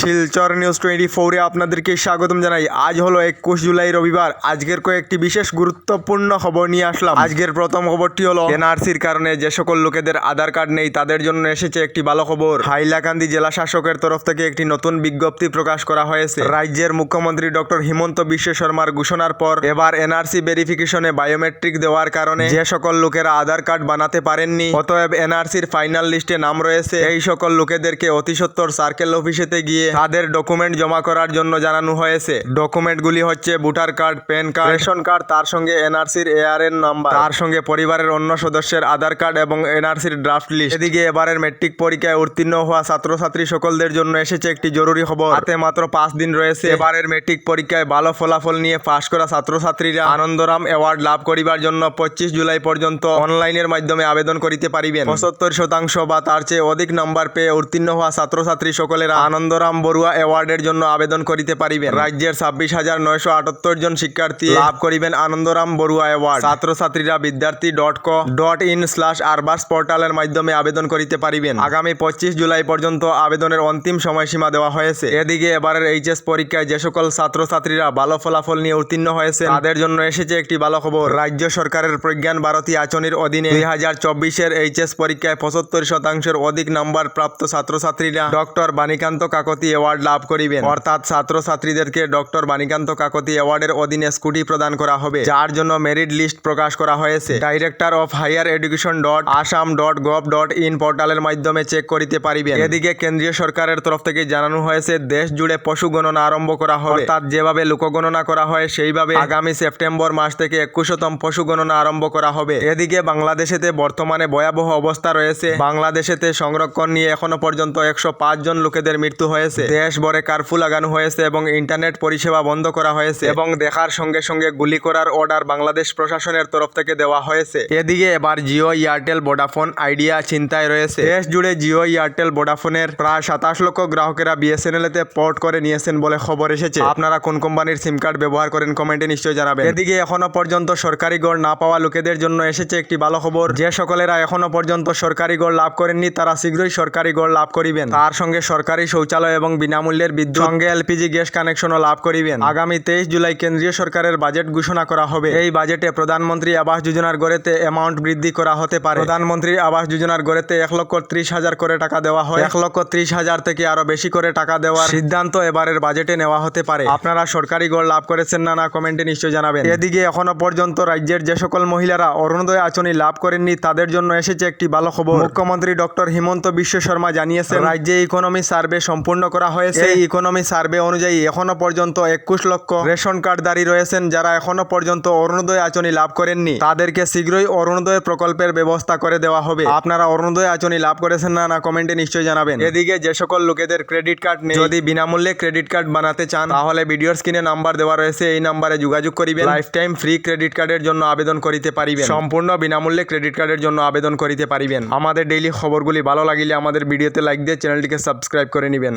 Silchar news twenty ফোরে আপনাদেরকে স্বাগতম জানাই। আজ হলো একুশ জুলাই রবিবার। আজকের কয়েকটি বিশেষ গুরুত্বপূর্ণ খবর নিয়ে আসলাম। আজকের প্রথম খবরটি হলো, এনআরসির কারণে যে সকল লোকেদের আধার কার্ড নেই, তাদের জন্য এসেছে একটি ভালো খবর। হাইলাকান্দি জেলা শাসকের তরফ থেকে একটি নতুন বিজ্ঞপ্তি প্রকাশ করা হয়েছে। রাজ্যের মুখ্যমন্ত্রী ডক্টর হিমন্ত বিশ্ব শর্মার ঘোষণার পর এবার এনআরসি ভেরিফিকেশনে বায়োমেট্রিক দেওয়ার কারণে যে সকল লোকেরা আধার কার্ড বানাতে পারেননি, অতএব এনআরসির ফাইনাল লিস্টে নাম রয়েছে। এই সকল লোকেদেরকে অতি সত্বর সার্কেল অফিসেতে গিয়ে তাদের ডকুমেন্ট জমা করার জন্য জানানো হয়েছে। ডকুমেন্টগুলি হচ্ছে voter card, pan card, ration card, তার সঙ্গে এনআরসির এআরএন নাম্বার, তার সঙ্গে পরিবারের অন্য সদস্যের আধার কার্ড এবং এনআরসির ড্রাফট লিস্ট এদিকে এবারের মেট্রিক পরীক্ষায় উত্তীর্ণ হওয়া ছাত্রছাত্রী সকলদের জন্য এসেছে একটি জরুরি খবর। হাতে মাত্র পাঁচ দিন রয়েছে। এবারের মেট্রিক পরীক্ষায় ভালো ফলাফল নিয়ে পাশ করা ছাত্রছাত্রীরা আনন্দরাম অ্যাওয়ার্ড লাভ করিবার জন্য পঁচিশ জুলাই পর্যন্ত অনলাইনের মাধ্যমে আবেদন করিতে পারিবেন। পঁচাত্তর শতাংশ বা তার চেয়ে অধিক নাম্বার পেয়ে উত্তীর্ণ হওয়া ছাত্রছাত্রী সকলেরা আনন্দরাম বড়ুয়া অ্যাওয়ার্ডের জন্য আবেদন করিতে পারিবেন। রাজ্যের ছাব্বিশ হাজার নয়শো আটাত্তর জন শিক্ষার্থী লাভ করিবেন আনন্দরাম বড়ুয়া অ্যাওয়ার্ড। ছাত্রছাত্রীরা বিদ্যার্থী ডট ক ডট ইন স্ল্যাশ আরবাস পোর্টালের মাধ্যমে আবেদন করিতে পারিবেন। আগামী পঁচিশ জুলাই পর্যন্ত আবেদনের অন্তিম সময়সীমা দেওয়া হয়েছে। এদিকে এবারের এইচএস পরীক্ষায় যে সকল ছাত্রছাত্রীরা ভালো ফলাফল নিয়ে উত্তীর্ণ হয়েছে তাদের জন্য এসেছে একটি ভালো খবর। রাজ্য সরকারের প্রজ্ঞান ভারতী আচনির অধীনে দুই হাজার চব্বিশের এইচএস পরীক্ষায় পঁচাত্তর শতাংশের অধিক নম্বর প্রাপ্ত ছাত্রছাত্রীরা ডক্টর বাণীকান্ত কাকতি অ্যাওয়ার্ড লাভ করিবেন। অর্থাৎ ছাত্রছাত্রীদেরকে ডক্টর বাণীকান্ত কাকতি অ্যাওয়ার্ডের অধীনে স্কুটি প্রদান করা হবে, যার জন্য মেরিট লিস্ট প্রকাশ করা হয়েছে। Director of higher education dot Assam dot gov dot in পোর্টালের মাধ্যমে চেক করিতে পারিবেন। এদিকে কেন্দ্রীয় সরকারের তরফ থেকে জানানো হয়েছে, দেশ জুড়ে পশু গণনা আরম্ভ করা হবে। অর্থাৎ যেভাবে লোকগণনা করা হয়, সেইভাবে আগামী সেপ্টেম্বর মাস থেকে একুশতম পশু গণনা আরম্ভ করা হবে। এদিকে বাংলাদেশেতে বর্তমানে ভয়াবহ অবস্থা রয়েছে। বাংলাদেশেতে সংরক্ষণ নিয়ে এখনও পর্যন্ত একশো পাঁচ জন লোকেদের মৃত্যু হয়েছে। দেশ ভরে কারফু লাগানো হয়েছে এবং ইন্টারনেট পরিষেবা বন্ধ করা হয়েছে এবং দেখার সঙ্গে সঙ্গে গুলি করার অর্ডার বাংলাদেশ প্রশাসনের তরফ থেকে দেওয়া হয়েছে। এদিকে এবার জিও এয়ারটেল ভোডাফোন আইডিয়া চিন্তায় রয়েছে। দেশ জুড়ে জিও এয়ারটেল ভোডাফোনের প্রায় সাতাশ লক্ষ গ্রাহকেরা বিএসএনএল এতে পোর্ট করে নিয়েছেন বলে খবর এসেছে। আপনারা কোন কোম্পানির সিম কার্ড ব্যবহার করেন কমেন্টে নিশ্চয়ই জানাবেন। এদিকে এখনও পর্যন্ত সরকারি গড় না পাওয়া লোকেদের জন্য এসেছে একটি ভালো খবর। যে সকলেরা এখনও পর্যন্ত সরকারি গড় লাভ করেননি তারা শীঘ্রই সরকারি গড় লাভ করিবেন। তার সঙ্গে সরকারি শৌচালয় এবং বিনামূল্যের বিদ্যুৎ সঙ্গে এলপিজি গ্যাস কানেকশনও লাভ করিবেন। আগামী তেইশ জুলাই কেন্দ্রীয় সরকারের বাজেট ঘোষণা করা হবে। এই বাজেটে প্রধানমন্ত্রী আবাস যোজনার গড়েতে অ্যামাউন্ট বৃদ্ধি করা হতে পারে। প্রধানমন্ত্রী আবাস যোজনার গড়েতে এক লক্ষ ত্রিশ হাজার করে টাকা দেওয়া হয়। এক লক্ষ ত্রিশ হাজার থেকে আরও বেশি করে টাকা দেওয়ার সিদ্ধান্ত এবারের বাজেটে নেওয়া হতে পারে। আপনারা সরকারি গড় লাভ করেছেন না না কমেন্টে নিশ্চয়ই জানাবেন। এদিকে এখনও পর্যন্ত রাজ্যের যে সকল মহিলারা অরুণোদয় আচনি লাভ করেননি তাদের জন্য এসেছে একটি ভালো খবর। মুখ্যমন্ত্রী ডক্টর হিমন্ত বিশ্ব শর্মা জানিয়েছেন রাজ্যে ইকোনমি সার্ভে সম্পূর্ণ করা হয়েছে। এই ইকোনমি সার্ভে অনুযায়ী এখনও পর্যন্ত একুশ লক্ষ রেশন কার্ড কার্ডধারী রয়েছেন যারা এখনও পর্যন্ত অরুণোদয় আচনি লাভ করেননি। তাদেরকে শীঘ্রই অরুণোদয় প্রকল্পের ব্যবস্থা করে দেওয়া হবে। আপনারা অরুণোদয় আচনি লাভ করেছেন না না কমেন্টে নিশ্চয়ই জানাবেন। এদিকে যে সকল লোকেদের ক্রেডিট কার্ড নেই, যদি বিনামূল্যে ক্রেডিট কার্ড বানাতে চান, তাহলে ভিডিওর স্ক্রিনে নাম্বার দেওয়া রয়েছে। এই নাম্বারে যোগাযোগ করিবেন। লাইফ টাইম ফ্রি ক্রেডিট কার্ডের জন্য আবেদন করিতে পারিবেন। সম্পূর্ণ বিনামূল্যে ক্রেডিট কার্ডের জন্য আবেদন করিতে পারিবেন। আমাদের ডেইলি খবরগুলি ভালো লাগিলে আমাদের ভিডিওতে লাইক দিয়ে চ্যানেলটিকে সাবস্ক্রাইব করে নেবেন।